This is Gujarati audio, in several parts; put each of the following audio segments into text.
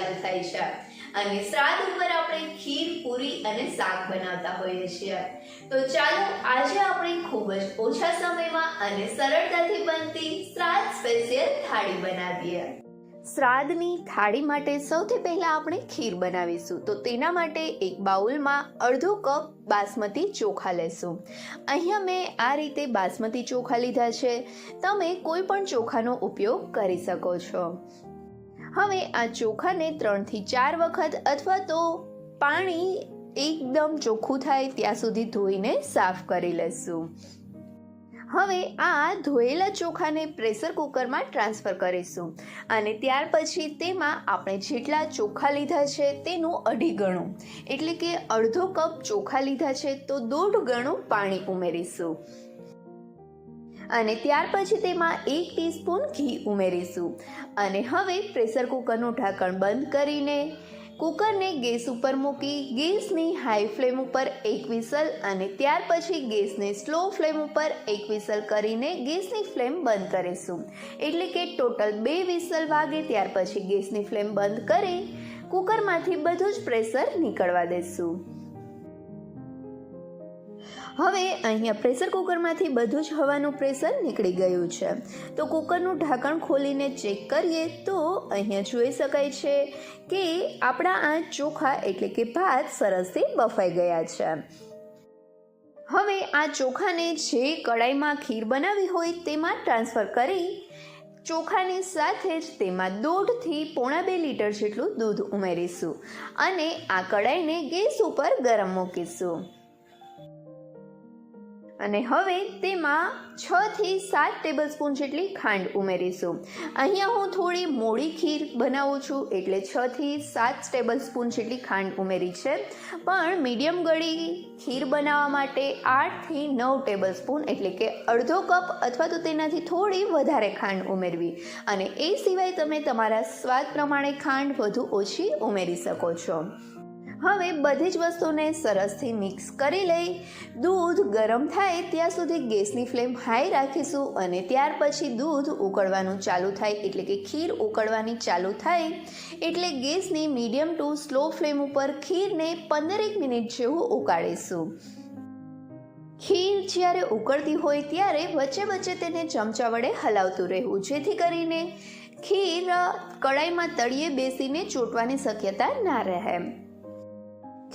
ચાલુ થાય છે. અને શ્રાદ્ધ ઉપર આપણે ખીર, પૂરી અને શાક બનાવતા હોઈએ છીએ. તો ચાલો આજે આપણે ખૂબ જ ઓછા સમયમાં અને સરળતાથી બનતી શ્રાદ્ધ સ્પેશિયલ થાળી બનાવીએ. શ્રાદ્ધની થાળી માટે સૌથી પહેલાં આપણે ખીર બનાવીશું. તો તેના માટે એક બાઉલમાં અડધો કપ બાસમતી ચોખા લેશું. અહીંયા મેં આ રીતે બાસમતી ચોખા લીધા છે. તમે કોઈ પણ ચોખાનો ઉપયોગ કરી શકો છો. હવે આ ચોખાને ત્રણથી ચાર વખત અથવા તો પાણી એકદમ ચોખ્ખું થાય ત્યાં સુધી ધોઈને સાફ કરી લેશું. હવે આ ધોયેલા ચોખાને પ્રેશર કુકરમાં ટ્રાન્સફર કરીશું અને ત્યાર પછી તેમાં આપણે જેટલા ચોખા લીધા છે તેનું અઢી ગણું. એટલે કે અડધો કપ ચોખા લીધા છે તો દોઢ ગણું પાણી ઉમેરીશું. અને ત્યાર પછી તેમાં એક ટીસ્પૂન ઘી ઉમેરીશું. અને હવે પ્રેશર કુકરનું ઢાંકણ બંધ કરીને કુકરને ગેસ ઉપર મૂકી ગેસની હાઈ ફ્લેમ ઉપર એક વિસલ અને ત્યાર પછી ગેસને સ્લો ફ્લેમ ઉપર એક વિસલ કરીને ગેસની ફ્લેમ બંધ કરીશું. એટલે કે ટોટલ બે વિસલ વાગે ત્યાર પછી ગેસની ફ્લેમ બંધ કરી કુકરમાંથી બધું જ પ્રેશર નીકળવા દેશું. હવે અહીંયા પ્રેશર કુકરમાંથી બધું જ હવાનું પ્રેશર નીકળી ગયું છે. તો કુકરનું ઢાંકણ ખોલીને ચેક કરીએ તો અહીંયા જોઈ શકાય છે કે આપણા આ ચોખા એટલે કે ભાત સરસથી બફાઈ ગયા છે. હવે આ ચોખાને જે કડાઈમાં ખીર બનાવી હોય તેમાં ટ્રાન્સફર કરી ચોખાની સાથે જ તેમાં દોઢથી પોણા બે લીટર જેટલું દૂધ ઉમેરીશું અને આ કડાઈને ગેસ ઉપર ગરમ મૂકીશું. અને હવે તેમાં છ થી સાત ટેબલ સ્પૂન જેટલી ખાંડ ઉમેરીશું. અહીંયા હું થોડી મોડી ખીર બનાવું છું, એટલે છ થી સાત ટેબલ સ્પૂન જેટલી ખાંડ ઉમેરી છે. પણ મીડિયમ ગળી ખીર બનાવવા માટે આઠથી નવ ટેબલ સ્પૂન એટલે કે અડધો કપ અથવા તો તેનાથી થોડી વધારે ખાંડ ઉમેરવી. અને એ સિવાય તમે તમારા સ્વાદ પ્રમાણે ખાંડ વધુ ઓછી ઉમેરી શકો છો. હવે બધી જ વસ્તુને સરસથી મિક્સ કરી લઈ, દૂધ ગરમ થાય ત્યાં સુધી ગેસની ફ્લેમ હાઈ રાખીશું અને ત્યાર પછી દૂધ ઉકળવાનું ચાલુ થાય, એટલે કે ખીર ઉકળવાની ચાલુ થાય, એટલે ગેસની મીડિયમ ટુ સ્લો ફ્લેમ ઉપર ખીરને પંદરેક મિનિટ જેવું ઉકાળીશું. ખીર જ્યારે ઉકળતી હોય ત્યારે વચ્ચે વચ્ચે તેને ચમચા વડે હલાવતું રહેવું, જેથી કરીને ખીર કડાઈમાં તળિયે બેસીને ચોંટવાની શક્યતા ના રહે.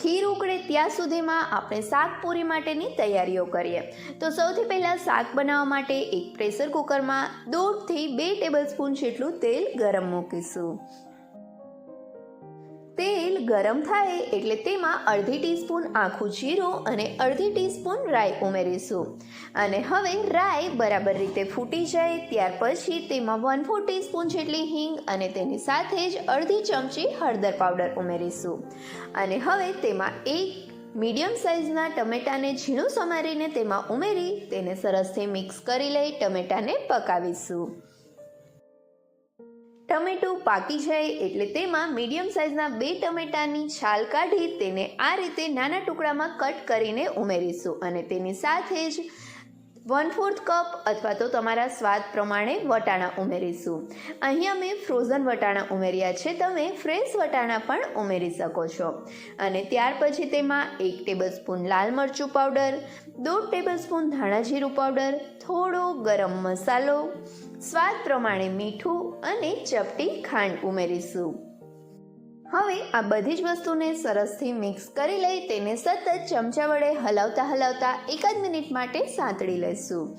ખીર ઉકળે ત્યાં સુધીમાં આપણે શાક પૂરી માટેની તૈયારીઓ કરીએ. તો સૌથી પહેલાં શાક બનાવવા માટે એક પ્રેશર કુકરમાં દોઢથી બે ટેબલ સ્પૂન જેટલું તેલ ગરમ મૂકીશું. તેલ ગરમ થાય એટલે તેમાં અડધી ટીસ્પૂન આખું જીરું અને અડધી ટીસ્પૂન રાઈ ઉમેરીશું. અને હવે રાઈ બરાબર રીતે ફૂટી જાય ત્યાર પછી તેમાં વન ફોર ટીસ્પૂન જેટલી હિંગ અને તેની સાથે જ અડધી ચમચી હળદર પાવડર ઉમેરીશું. અને હવે તેમાં એક મીડિયમ સાઇઝના ટમેટાને ઝીણું સમારીને તેમાં ઉમેરી તેને સરસથી મિક્સ કરી લઈ ટમેટાને પકાવીશું. ટમેટું પાકી જાય એટલે તેમાં મીડિયમ સાઇઝના બે ટમેટાની છાલ કાઢી તેને આ રીતે નાના ટુકડામાં કટ કરીને ઉમેરીશું અને તેની સાથે જ વન ફોર્થ કપ અથવા તો તમારા સ્વાદ પ્રમાણે વટાણા ઉમેરીશું. અહીંયા મેં ફ્રોઝન વટાણા ઉમેર્યા છે, તમે ફ્રેશ વટાણા પણ ઉમેરી શકો છો. અને ત્યાર પછી તેમાં એક ટેબલ સ્પૂન લાલ મરચું પાવડર દોઢ ટેબલ સ્પૂન ધાણા જીરું પાવડર થોડો ગરમ મસાલો સ્વાદ પ્રમાણે મીઠું અને ચપટી ખાંડ ઉમેરીશું. હવે આ બધી જ વસ્તુને સરસથી મિક્સ કરી લઈ તેને સતત ચમચા વડે હલાવતા હલાવતા એકાદ મિનિટ માટે સાંતળી લઈશું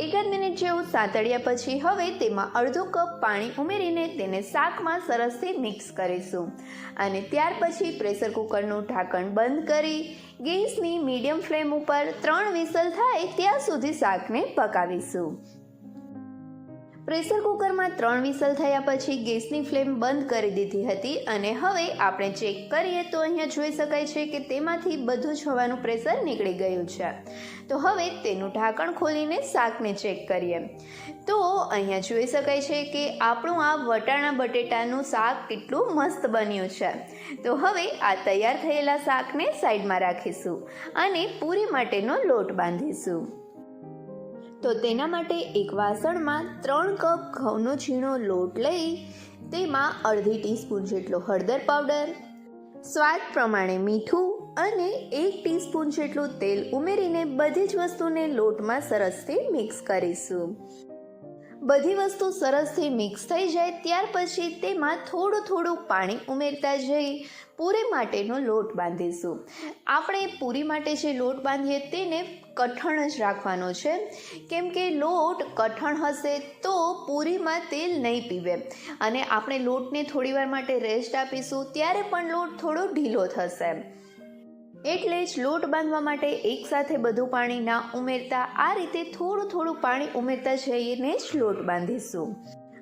એકાદ મિનિટ જેવું સાંતળ્યા પછી હવે તેમાં અડધો કપ પાણી ઉમેરીને તેને શાકમાં સરસથી મિક્સ કરીશું. અને ત્યાર પછી પ્રેશર કુકરનું ઢાંકણ બંધ કરી, ગેસની મીડિયમ ફ્લેમ ઉપર ત્રણ વિસલ થાય ત્યાં સુધી શાકને પકાવીશું. પ્રેશર કુકરમાં ત્રણ વિસલ થયા પછી ગેસની ફ્લેમ બંધ કરી દીધી હતી અને હવે આપણે ચેક કરીએ તો અહીંયા જોઈ શકાય છે કે તેમાંથી બધું જ હવાનું પ્રેશર નીકળી ગયું છે. તો હવે તેનું ઢાંકણ ખોલીને શાકને ચેક કરીએ. તો અહીંયા જોઈ શકાય છે કે આપણું આ વટાણા બટેટાનું શાક કેટલું મસ્ત બન્યું છે. તો હવે આ તૈયાર થયેલા શાકને સાઈડમાં રાખીશું અને પૂરી માટેનો લોટ બાંધીશું. તો તેના માટે એક વાસણમાં ત્રણ કપ ઘઉંનો ઝીણો લોટ લઈ તેમાં અડધી ટીસ્પૂન જેટલો હળદર પાવડર, સ્વાદ પ્રમાણે મીઠું અને એક ટીસ્પૂન જેટલું તેલ ઉમેરીને બધી જ વસ્તુને લોટમાં સરસથી મિક્સ કરીશું. બધી વસ્તુ સરસથી મિક્સ થઈ જાય, ત્યાર પછી તેમાં થોડું થોડું પાણી ઉમેરતા જઈ પૂરી માટેનો લોટ બાંધીશું. આપણે પૂરી માટે જે લોટ બાંધીએ તેને કઠણ જ રાખવાનો છે. કેમ કે લોટ કઠણ હશે તો પૂરીમાં તેલ નહીં પીવે. અને આપણે લોટને થોડીવાર માટે રેસ્ટ આપીશું, ત્યારે પણ લોટ થોડો ઢીલો થશે. એટલે જ લોટ બાંધવા માટે એકસાથે બધું પાણી ના ઉમેરતા આ રીતે થોડું થોડું પાણી ઉમેરતા જઈને જ લોટ બાંધીશું.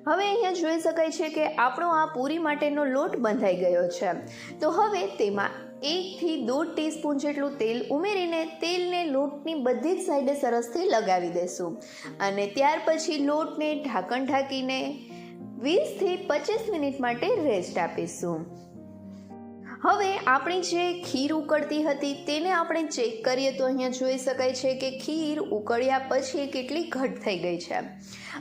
હવે અહીંયા જોઈ શકાય છે કે આપણો આ પૂરી માટેનો લોટ બંધાઈ ગયો છે. તો હવે તેમાં એકથી દોઢ ટીસ્પૂન જેટલું તેલ ઉમેરીને તેલને લોટની બધી જ સાઈડે સરસથી લગાવી દેશું. અને ત્યાર પછી લોટને ઢાંકણ ઢાંકીને વીસથી પચીસ મિનિટ માટે રેસ્ટ આપીશું. હવે આપણી જે ખીર ઉકળતી હતી તેને આપણે ચેક કરીએ તો અહીંયા જોઈ શકાય છે કે ખીર ઉકળ્યા પછી કેટલી ઘટ થઈ ગઈ છે.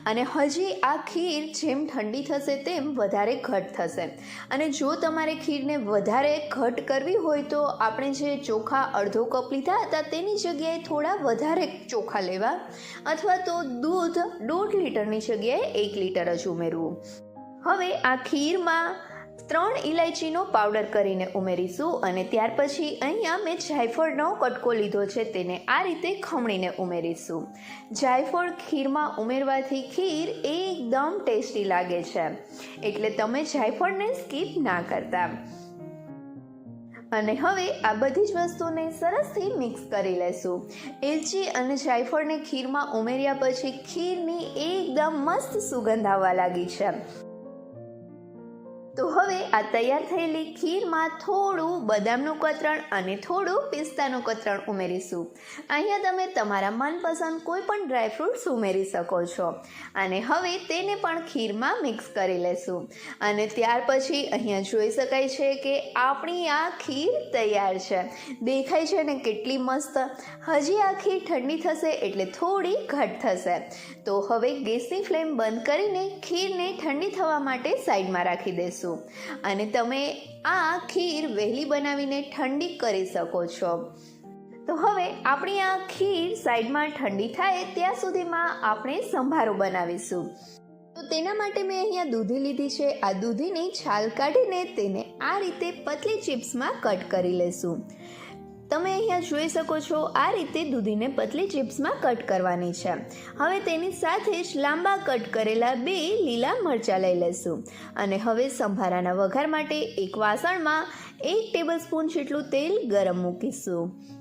અને હજી આ ખીર જેમ ઠંડી થશે તેમ વધારે ઘટ થશે. અને જો તમારે ખીરને વધારે ઘટ કરવી હોય તો આપણે જે ચોખા અડધો કપ લીધા હતા તેની જગ્યાએ થોડા વધારે ચોખા લેવા. અથવા તો દૂધ દોઢ લીટરની જગ્યાએ એક લીટર જ ઉમેરવું. હવે આ ખીરમાં ત્રણ ઇલાયચીનો પાવડર કરીને ઉમેરીશું અને ત્યાર પછી અહીંયા મેં જાયફળનો કટકો લીધો છે તેને આ રીતે ખમણીને ઉમેરીશું. જાયફળ ખીરમાં ઉમેરવાથી ખીર એકદમ ટેસ્ટી લાગે છે. એટલે તમે જાયફળને સ્કીપ ના કરતા. અને હવે આ બધી જ વસ્તુને સરસથી મિક્સ કરી લેશું. એલચી અને જાયફળને ખીરમાં ઉમેર્યા પછી ખીરની એકદમ મસ્ત સુગંધ આવવા લાગી છે. આ તૈયાર થયેલી ખીરમાં થોડું બદામનું કતરણ અને થોડું પિસ્તાનું કતરણ ઉમેરીશું. અહીંયા તમે તમારા મનપસંદ કોઈ પણ ડ્રાયફ્રૂટ્સ ઉમેરી શકો છો. અને હવે તેને પણ ખીરમાં મિક્સ કરી લેશું. અને ત્યાર પછી અહીંયા જોઈ શકાય છે કે આપણી આ ખીર તૈયાર છે. દેખાય છે ને કેટલી મસ્ત. હજી આ ખીર ઠંડી થશે એટલે થોડી ઘટ થશે. તો હવે ગેસની ફ્લેમ બંધ કરીને ખીરને ઠંડી થવા માટે સાઈડમાં રાખી દેશું. અને તમે આ ખીર વહેલી બનાવીને ઠંડી કરી શકો છો. તો હવે આપણી આ ખીર સાઈડમાં ઠંડી થાય ત્યાં સુધીમાં આપણે સંભારો બનાવીશું. તો તેના માટે મેં અહીંયા દૂધી લીધી છે. આ દૂધીની છાલ કાઢીને તેને આ રીતે પતલી ચિપ્સમાં કટ કરી લેશું. તમે અહીંયા જોઈ શકો છો આ રીતે દૂધીને પતલી ચિપ્સમાં કટ કરવાની છે. હવે તેની સાથે જ લાંબા કટ કરેલા બે લીલા મરચાં લઈ લેશું અને હવે સંભારાના વઘાર માટે એક વાસણમાં એક ટેબલ સ્પૂન જેટલું તેલ ગરમ મૂકીશું.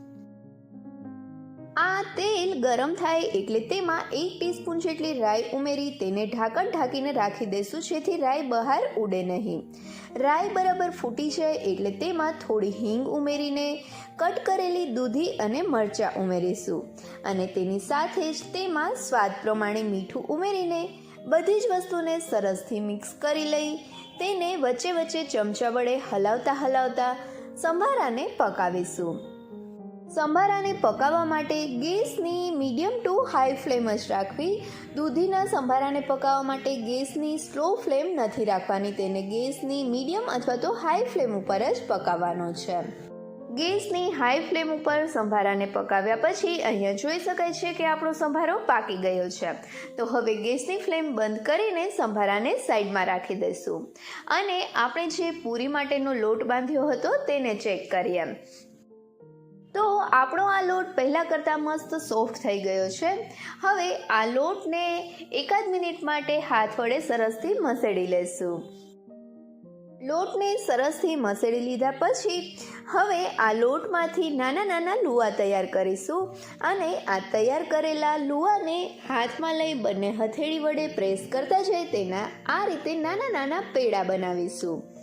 આ તેલ ગરમ થાય એટલે તેમાં એક ટીસ્પૂન જેટલી રાઈ ઉમેરી તેને ઢાંકણ ઢાંકીને રાખી દઈશું જેથી રાઈ બહાર ઉડે નહીં. રાઈ બરાબર ફૂટી જાય એટલે તેમાં થોડી હિંગ ઉમેરીને કટ કરેલી દૂધી અને મરચાં ઉમેરીશું. અને તેની સાથે જ તેમાં સ્વાદ પ્રમાણે મીઠું ઉમેરીને બધી જ વસ્તુને સરસથી મિક્સ કરી લઈ તેને વચ્ચે વચ્ચે ચમચા વડે હલાવતા હલાવતા સંભારાને પકાવીશું. સંભારાને પકાવવા માટે ગેસની મીડિયમ ટુ હાઈ ફ્લેમ જ રાખવી. દૂધીના સંભારાને પકાવવા માટે ગેસની સ્લો ફ્લેમ નથી રાખવાની. તેને ગેસની મીડિયમ અથવા તો હાઈ ફ્લેમ ઉપર જ પકાવવાનો છે. ગેસની હાઈ ફ્લેમ ઉપર સંભારાને પકાવ્યા પછી અહીંયા જોઈ શકાય છે કે આપણો સંભારો પાકી ગયો છે. તો હવે ગેસની ફ્લેમ બંધ કરીને સંભારાને સાઈડમાં રાખી દઈશું. અને આપણે જે પૂરી માટેનો લોટ બાંધ્યો હતો તેને ચેક કરીએ. તો આપણો આ લોટ પહેલાં કરતાં મસ્ત સોફ્ટ થઈ ગયો છે. હવે આ લોટને એકાદ મિનિટ માટે હાથ વડે સરસથી મસેડી લેશું. લોટને સરસથી મસેડી લીધા પછી હવે આ લોટમાંથી નાના નાના લુવા તૈયાર કરીશું અને આ તૈયાર કરેલા લુવાને હાથમાં લઈ બંને હથેળી વડે પ્રેસ કરતા જઈ તેના આ રીતે નાના નાના પેડા બનાવીશું.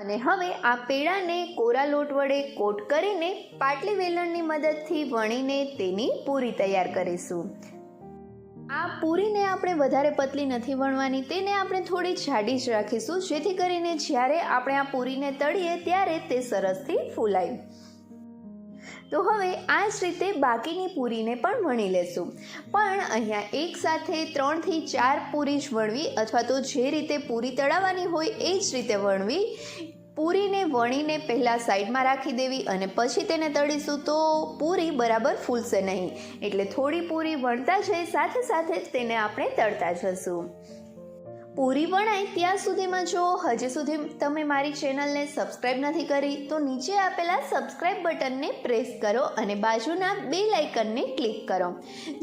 અને હવે આ પેડાને કોરા લોટ વડે કોટ કરીને પાટલી વેલણની મદદથી વણીને તેની પૂરી તૈયાર કરીશું. આ પૂરીને આપણે વધારે પતલી નથી વણવાની, તેને આપણે થોડી જાડી જ રાખીશું, જેથી કરીને જ્યારે આપણે આ પૂરીને તળીએ ત્યારે તે સરસથી ફૂલાય. તો હવે આ જ રીતે બાકીની પૂરીને પણ વણી લેશું. પણ અહીંયા એક સાથે ત્રણથી ચાર પૂરી જ વણવી અથવા તો જે રીતે પૂરી તળાવવાની હોય એ જ રીતે વણવી. પૂરીને વણીને પહેલાં સાઈડમાં રાખી દેવી અને પછી તેને તળીશું તો પૂરી બરાબર ફૂલશે નહીં. એટલે થોડી પૂરી વણતા જઈ સાથે સાથે જ તેને આપણે તળતા જશું. પૂરી વણાય ત્યાં સુધીમાં જો હજી સુધી તમે મારી ચેનલને સબસ્ક્રાઇબ નથી કરી તો નીચે આપેલા સબસ્ક્રાઇબ બટનને પ્રેસ કરો અને બાજુના બે લાઇકનને ક્લિક કરો.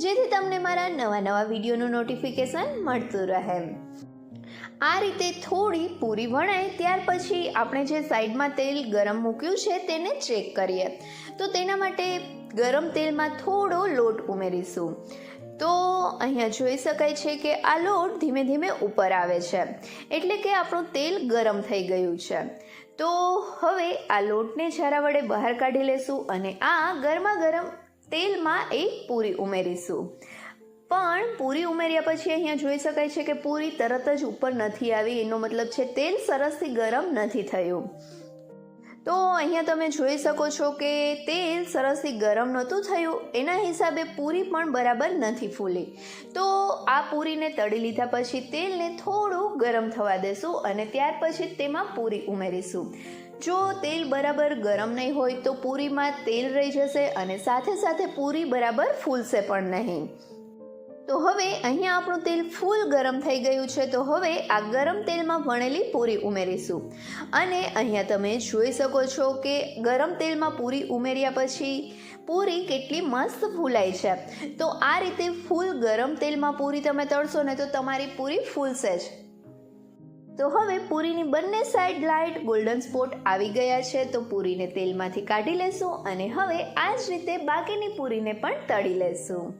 જેથી તમને મારા નવા નવા વિડીયોનું નોટિફિકેશન મળતું રહે. આ રીતે થોડી પૂરી વણાય ત્યાર પછી આપણે જે સાઈડમાં તેલ ગરમ મૂક્યું છે તેને ચેક કરીએ. તો તેના માટે ગરમ તેલમાં થોડો લોટ ઉમેરીશું. તો અહીંયા જોઈ શકાય છે કે આ લોટ ધીમે ધીમે ઉપર આવે છે. એટલે કે આપણું તેલ ગરમ થઈ ગયું છે. તો હવે આ લોટને છારા વડે બહાર કાઢી લેશું અને આ ગરમા ગરમ તેલમાં એક પૂરી ઉમેરીશું. પણ પૂરી ઉમેર્યા પછી અહીંયા જોઈ શકાય છે કે પૂરી તરત જ ઉપર નથી આવી. એનો મતલબ છે તેલ સરસથી ગરમ નથી થયું. તો અહીંયા તમે જોઈ શકો છો કે તેલ સરસથી ગરમ નહોતું થયું. એના હિસાબે પૂરી પણ બરાબર નથી ફૂલી. તો આ પૂરીને તળી લીધા પછી તેલને થોડું ગરમ થવા દેશું અને ત્યાર પછી તેમાં પૂરી ઉમેરીશું. જો તેલ બરાબર ગરમ નહીં હોય તો પૂરીમાં તેલ રહી જશે અને સાથે સાથે પૂરી બરાબર ફૂલશે પણ નહીં. તો હવે અહીંયા આપણું તેલ ફૂલ ગરમ થઈ ગયું છે, તો હવે આ ગરમ તેલમાં વણેલી પૂરી ઉમેરીશું. અને અહીંયા તમે જોઈ શકો છો કે ગરમ તેલમાં પૂરી ઉમેર્યા પછી પૂરી કેટલી મસ્ત ફૂલાય છે. તો આ રીતે ફૂલ ગરમ તેલમાં પૂરી તમે તળશો ને તો તમારી પૂરી ફૂલશે જ. તો હવે પૂરીની બંને સાઈડ લાઇટ ગોલ્ડન સ્પોટ આવી ગયા છે, તો પૂરીને તેલમાંથી કાઢી લેશું અને હવે આ જ રીતે બાકીની પૂરીને પણ તળી લેશું.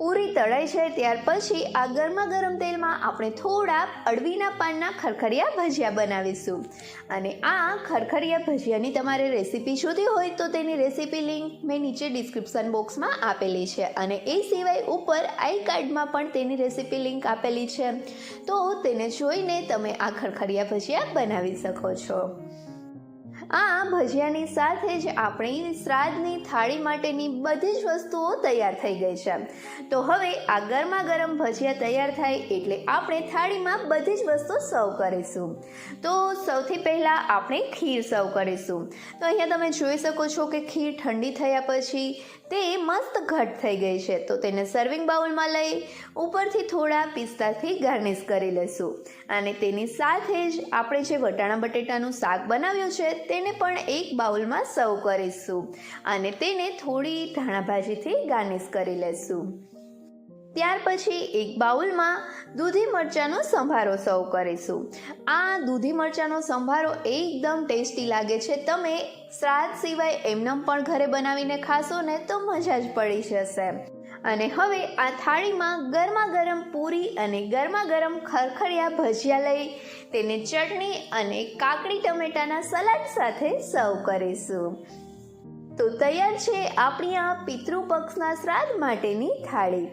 પૂરી તળાઈ છે, ત્યાર પછી આ ગરમા ગરમ તેલમાં આપણે થોડા અળવીના પાનના ખરખરિયા ભજીયા બનાવીશું. અને આ ખરખરિયા ભજીયાની તમારે રેસીપી જોતી હોય તો તેની રેસીપી લિંક મેં નીચે ડિસ્ક્રિપ્શન બોક્સમાં આપેલી છે. અને એ સિવાય ઉપર આઈ કાર્ડમાં પણ તેની રેસીપી લિંક આપેલી છે. તો તેને જોઈને તમે આ ખરખરિયા ભજીયા બનાવી શકો છો. આ ભજીયાની સાથે જ આપણી શ્રાદ્ધની થાળી માટેની બધી જ વસ્તુઓ તૈયાર થઈ ગઈ છે. તો હવે આ ગરમા ગરમ ભજીયા તૈયાર થાય એટલે આપણે થાળીમાં બધી જ વસ્તુ સર્વ કરીશું. તો સૌથી પહેલાં આપણે ખીર સર્વ કરીશું. તો અહીંયા તમે જોઈ શકો છો કે ખીર ઠંડી થયા પછી તે મસ્ત ઘટ થઈ ગઈ છે. તો તેને સર્વિંગ બાઉલમાં લઈ ઉપરથી થોડા પિસ્તાથી ગાર્નિશ કરી લઈશું અને તેની સાથે જ આપણે જે વટાણા બટેટાનું શાક બનાવ્યું છે, તેને પણ એક બાઉલમાં સર્વ કરીશું. અને તેને થોડી ધાણાભાજીથી ગાર્નિશ કરી લેશું. ત્યાર પછી એક બાઉલમાં દૂધી મરચાંનો સંભારો સર્વ કરીશું. આ દૂધી મરચાંનો સંભારો એકદમ ટેસ્ટી લાગે છે. તમે શ્રાદ્ધ સિવાય એમનેમ પણ ઘરે બનાવીને ખાશો ને તો મજા જ પડી જશે. અને હવે આ થાળીમાં ગરમા ગરમ પૂરી અને ગરમા ગરમ ખરખરિયા ભજીયા લઈ તેને ચટણી અને કાકડી ટમેટાના સલાડ સાથે સર્વ કરીશું. તો તૈયાર છે આપણી આ પિતૃપક્ષના શ્રાદ્ધ માટેની થાળી.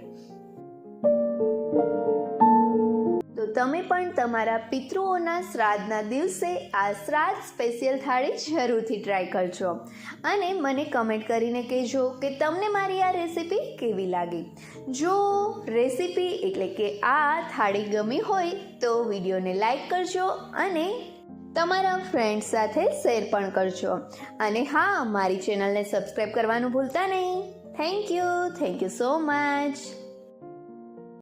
તમે પણ તમારા પિતૃઓના શ્રાદ્ધના દિવસે આ શ્રાદ્ધ સ્પેશિયલ થાળી જરૂરથી ટ્રાય કરજો. અને મને કમેન્ટ કરીને કહેજો કે તમને મારી આ રેસીપી કેવી લાગી. જો રેસીપી એટલે કે આ થાળી ગમી હોય તો વિડીયોને લાઈક કરજો અને તમારા ફ્રેન્ડ્સ સાથે શેર પણ કરજો. અને હા, મારી ચેનલને સબસ્ક્રાઈબ કરવાનું ભૂલતા નહીં. Thank you. Thank you so much.